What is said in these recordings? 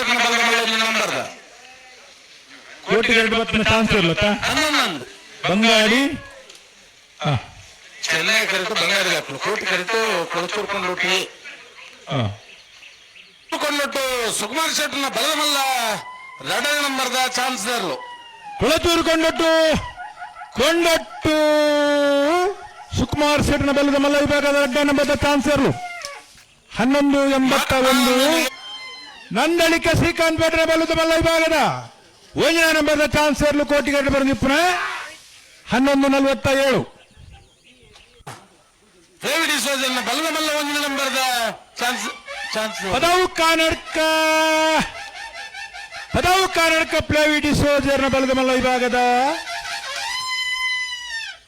ಒಂಜಿನ ನಂಬರ್ದ ಕೋಟಿಗೆ ಎರಡು ಬತ್ತಿನ ಚಾನ್ಸ್ ಇರ್ಲತ್ತ? ಹನ್ನೊಂದು. ಬಂಗಾಡಿ ಚೆನ್ನೈ ಕರೆತು ಬಂಗಾರಿ ಹಾಕ್ಲು. ಕೋಟಿ ಕರೆತು ಕೊಳಚೂರ್ಕೊಂಡು ಹಾ. ಕೊಂಡ್ಬಿಟ್ಟು ಸುಕುಮಾರ್ ಶೆಟ್ನ ಬಲದ ಮಲ್ಲ ನಂಬರ್ದ ಚಾನ್ಸ್ ಇರಲು. ಕೊಳತೂರು ಕೊಂಡಟ್ಟು ಕೊಂಡೊಟ್ಟು ಸುಕುಮಾರ್ ಶೆಟ್ಟನ ಬಲದ ಮಲ್ಲ ವಿಭಾಗದ ಎರಡನೇ ನಂಬರ್ದ ಚಾನ್ಸ್ ಇರಲು. ಹನ್ನೊಂದು ಎಂಬತ್ತ ಒಂದು. ನಂದಳಿಕೆ ಶ್ರೀಕಾಂತ್ ಬೇಟ್ರೆ ಬಲ್ಲದ ಬಲ್ಲ ವಿಭಾಗದ ಯೋಜನಾ ನಂಬರ್ದ ಚಾನ್ಸ್ ಇರಲು ಕೋಟಿಗಟ್ಟು ಬರೆದಿಪ್ಪನ ಹನ್ನೊಂದು ನಲವತ್ತ ಏಳು ಬಲ್ಲದ ಬಲ್ಲ ಬಲದ ಮಲ್ಲ ಒಂದಿನ ನಂಬರ್ದ ಚಾನ್ಸ್ ಚಾನ್ಸ್ ಪದವು ಕಾನಡ್ಕ. ಪದವು ಕಾನಡ್ಕ ಪ್ಲೇವಿಡಿ ಸೋಜರ್ನ ಬಲದ ಮಲ್ಲ ವಿಭಾಗದ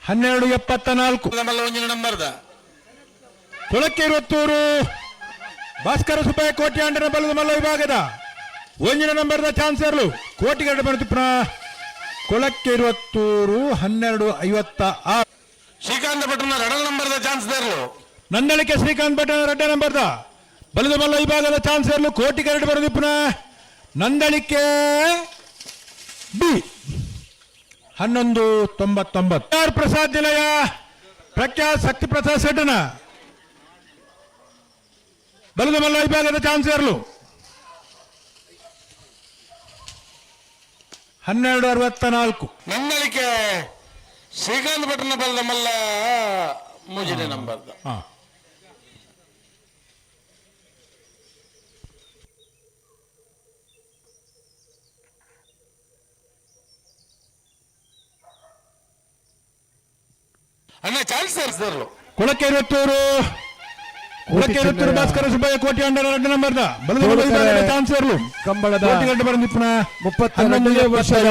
ಹನ್ನೆರಡು ಎಪ್ಪತ್ತ ನಾಲ್ಕು ಬಲದ ಮಲ್ಲ ಒಂದಿನ ನಂಬರ್ದ. ಕೊಳಕ್ಕೆ ಇರುವತ್ತೂರು. ಭಾಸ್ಕರ ಸುಬ್ಬಯ್ಯ ಕೋಟಿ ಅಂಡನ ಬಲದ ಮಲ್ಲ ವಿಭಾಗದ ಒಂದಿನ ನಂಬರ್ದ ಚಾನ್ಸರ್ಲು ಕೋಟಿಗಡ್ಡೆ ಬರ್ತಿಪ್ಪ ಕೊಳಕ್ಕೆ ಇರುವತ್ತೂರು ಹನ್ನೆರಡು ಐವತ್ತ ಆರು. ಶ್ರೀಕಾಂತ ಭಟ್ಟನ ಎರಡನೇ ನಂಬರ್ದ ಚಾನ್ಸ್ ನಂದಳಿಕೆ ಶ್ರೀಕಾಂತ್ ಭಟ್ಟನ ಎರಡನೇ ನಂಬರ್ದ ಬಲದ ಮಲ್ಲ ವಿಭಾಗದ ಚಾನ್ಸರ್ಲು ಕೋಟಿಗರಡು ಬರುತ್ತಿಪ್ಪನ ನಂದಳಿಕೆ ಬಿ. ಹನ್ನೊಂದು ತೊಂಬತ್ತೊಂಬತ್ತು. ಪ್ರಸಾದ್ ನಿಲಯ ಪ್ರಖ್ಯಾತ್ ಶಕ್ತಿ ಪ್ರಸಾದ್ ಶೆಟ್ಟನ ಬಲದ ಮಲ್ಲ ವಿಭಾಗದ ಚಾನ್ಸರ್ಲು ಹನ್ನೆರಡು ಅರವತ್ತ ನಾಲ್ಕು. ನನ್ನಳಿಕೆ ಶ್ರೀಕಾಂತ್ ಪಟ್ಟಣ ಬಲದ ಮಲ್ಲ ಮೂಜನೇ ನಂಬರ್ ಹಾ. ಅಣ್ಣ ಚಾನ್ಸ್ ಇರಲು. ಕೊಳಕ್ಕೆ ಕಂಬಳದ ಬಂದಿಪ್ಪನ ವರ್ಷದ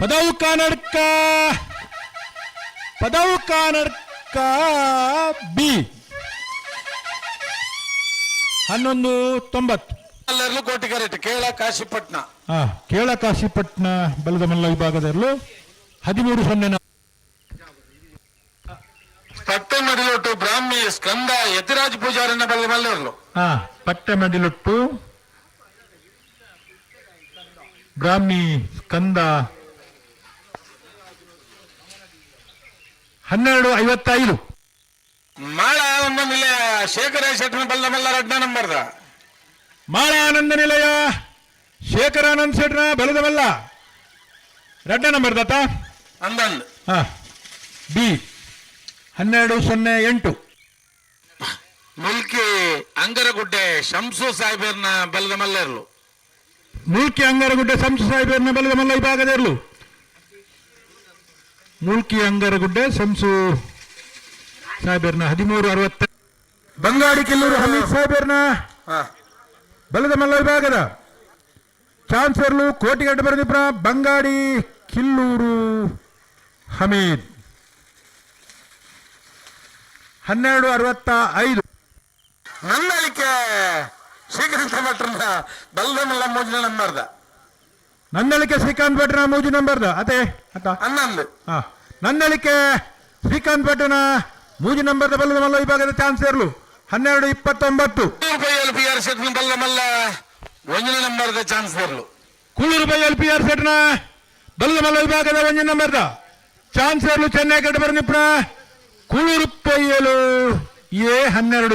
ಪದವು ಕಾನಡ್ಕ ಪದವು ಕಾನಡ್ಕ ಬಿ. ಹನ್ನೊಂದು ತೊಂಬತ್ತು. ಎಲ್ಲರಲ್ಲೂ ಕೋಟಿ ಕರೆಕ್ಟ್ ಕೇಳ ಕಾಶಿಪಟ್ನ. ಹಾ ಕೇಳ ಕಾಶಿಪಟ್ನ ಬಲದ ಮಲ್ಲ ವಿಭಾಗದಲ್ಲೂ ಹದಿಮೂರು ಸೊನ್ನೆ ಮಡಿಲೊಟ್ಟು ಬ್ರಾಹ್ಮಿ ಸ್ಕಂದ ಬಲದ ಮಲ್ಲರ್ಲು. ಹಾ ಪಟ್ಟೆ ಮಡಿಲೊಟ್ಟು ಬ್ರಾಹ್ಮಿ ಸ್ಕಂದ ಹನ್ನೆರಡು ಐವತ್ತೈದು. ಮಾಳ ಒಂದು ನಿಲಯ ಶೇಖರ ಶೆಟ್ನ ಬಲದ ಮಲ್ಲ ಎರಡನೇ ನಂಬರ್ದ. ಮಾಳ ಆನಂದ ನಿಲಯ ಶೇಖರಾನಂದ್ ಶೆಟ್ನ ಬಲದ ರಡ್ಡ ನಂಬರ್ ದತ್ತ ಅಂದಂದ್ ಹಾ ಬಿ. ಹನ್ನೆರಡು ಸೊನ್ನೆ ಎಂಟು. ಮುಲ್ಕಿ ಅಂಗರಗುಡ್ಡೆ ಶಂಸು ಸಾಹೇಬರ್ನ ಬಲದ ಮಲ್ಲರ್ಲು ಮುಲ್ಕಿ ಅಂಗರಗುಡ್ಡೆ ಶಂಸು ಸಾಹೇಬರ್ನ ಬಲದ ಮಲ್ಲ ವಿಭಾಗದ ಇರಲು. ಮುಲ್ಕಿ ಅಂಗರಗುಡ್ಡೆ ಶಂಸು ಸಾಹೇಬರ್ನ ಹದಿಮೂರು ಅರವತ್ತ ಬಂಗಾಡಿ ಕಿಲ್ಲೂರು ಹಮೀದ್ ಸಾಹೇಬರ್ನ ಬಲದ ಮಲ್ಲ ವಿಭಾಗದ ಚಾನ್ಸರ್ಲು ಕೋಟಿಗಟ್ಟ ಬರೆದಿಪ್ಪ ಬಂಗಾಡಿ ಕಿಲ್ಲೂರು ಹಮೀದ್. ಹನ್ನೆರಡು ಅರವತ್ತ ಐದು. ನಂದಳಿಕೆ ಶ್ರೀಕಾಂತ ಭಟ್ರನ್ನ ಬಲ್ದ ಮಲ್ಲ ಮೋಜಿನ ನಂಬರ್ದ. ನಂದಳಿಕೆ ಶ್ರೀಕಾಂತ್ ಭಟ್ರನ ಮೂಜಿ ನಂಬರ್ದ. ಅದೇ ಅತ್ತ? ಹನ್ನೊಂದು. ಹಾ. ನಂದಳಿಕೆ ಶ್ರೀಕಾಂತ್ ಭಟ್ರನ ಮೂಜಿ ನಂಬರ್ದ ಬಲ್ಲದ ಮಲ್ಲ ವಿಭಾಗದ ಚಾನ್ಸ್ ಇರಲು ಹನ್ನೆರಡು ಇಪ್ಪತ್ತೊಂಬತ್ತು. ರೂಪಾಯಿ ಎಲ್ ಪಿ ಆರ್ ಸೆಟ್ನ ಬಲ್ಲ ಮಲ್ಲ ಒಂದನೇ ನಂಬರ್ದ ಚಾನ್ಸ್ ಇರಲು ಕುಳ್ಳೂರು ಬೈ ಎಲ್ ಪಿ ಆರ್ ಸೆಟ್ನ ಬಲ್ಲದ ಮಲ್ಲ ವಿಭಾಗದ ಒಂಜಿ ನಂಬರ್ದ. ಚಾನ್ಸ್ ಇರಲು ಚೆನ್ನೈ ಕಡೆ ಬರ್ನಿಪ್ನ ಕುಳ್ಳೂರು ಪೈಯಲು ಎ ಹನ್ನೆರಡು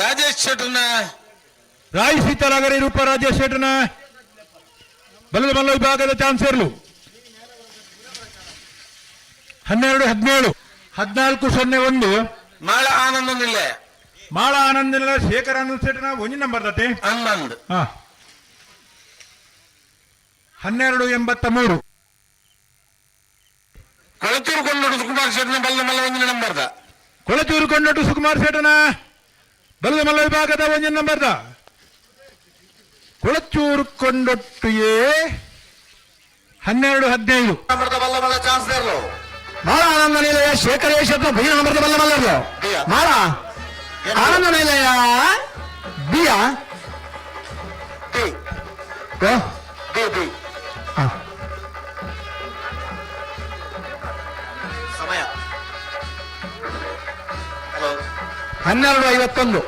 ರಾಜೇಶ್ ಶೆಟ್ಟನ ರಾಯ್ ಸೀತಾರಾಗರಿ ರೂಪ ರಾಜೇಶ್ ಶೆಟ್ಟನ ಬಲದ ಬಲ್ಲ ವಿಭಾಗದ ಚಾನ್ಸರ್ಲು. ಹನ್ನೆರಡು ಹದಿನೇಳು ಹದಿನಾಲ್ಕು ಸೊನ್ನೆ ಒಂದು. ಮಾಳ ಆನಂದ ಮಾಳ ಆನಂದ ಶೇಖರ್ ಆನಂದ್ ಸೆಟ್ನ ಒಂದು ನಂಬರ್ ತೇ ಹನ್ನೊಂದು. ಹನ್ನೆರಡು ಎಂಬತ್ತ ಮೂರು. ಕುಮಾರ್ ಶೆಟ್ನ ಬಲದ ಮಲ್ಲ ಒಂದನೇ ನಂಬರ್ದ. ಕೊಳಚೂರು ಕೊಂಡಟ್ಟು ಸುಕುಮಾರ್ ಶೆಟ್ಟನ ಬಲ್ಲ ಮಲ್ಲ ವಿಭಾಗದ ಒಂಜಿ ನಂಬರ್ದ. ಕೊಳಚೂರು ಕೊಂಡೊಟ್ಟು ಎ ಹನ್ನೆರಡು ಹದಿನೈದು. ನಂಬರ್ದ ಬಲ್ಲ ಮಲ್ಲ ಚಾನ್ಸ್ ಇರಲು ಮಾಳ ಆನಂದ ನಿಲಯ ಶೇಖರೇಶ್ವರ ಭಯ ನಂಬರ್ದ ಬಲ್ಲ ಮಲ್ಲ ಬಿಯ. ಮಾಳ ಆನಂದ ನಿಲಯ ಬಿಯ. ಹನ್ನೆರಡು ಐವತ್ತೊಂದು.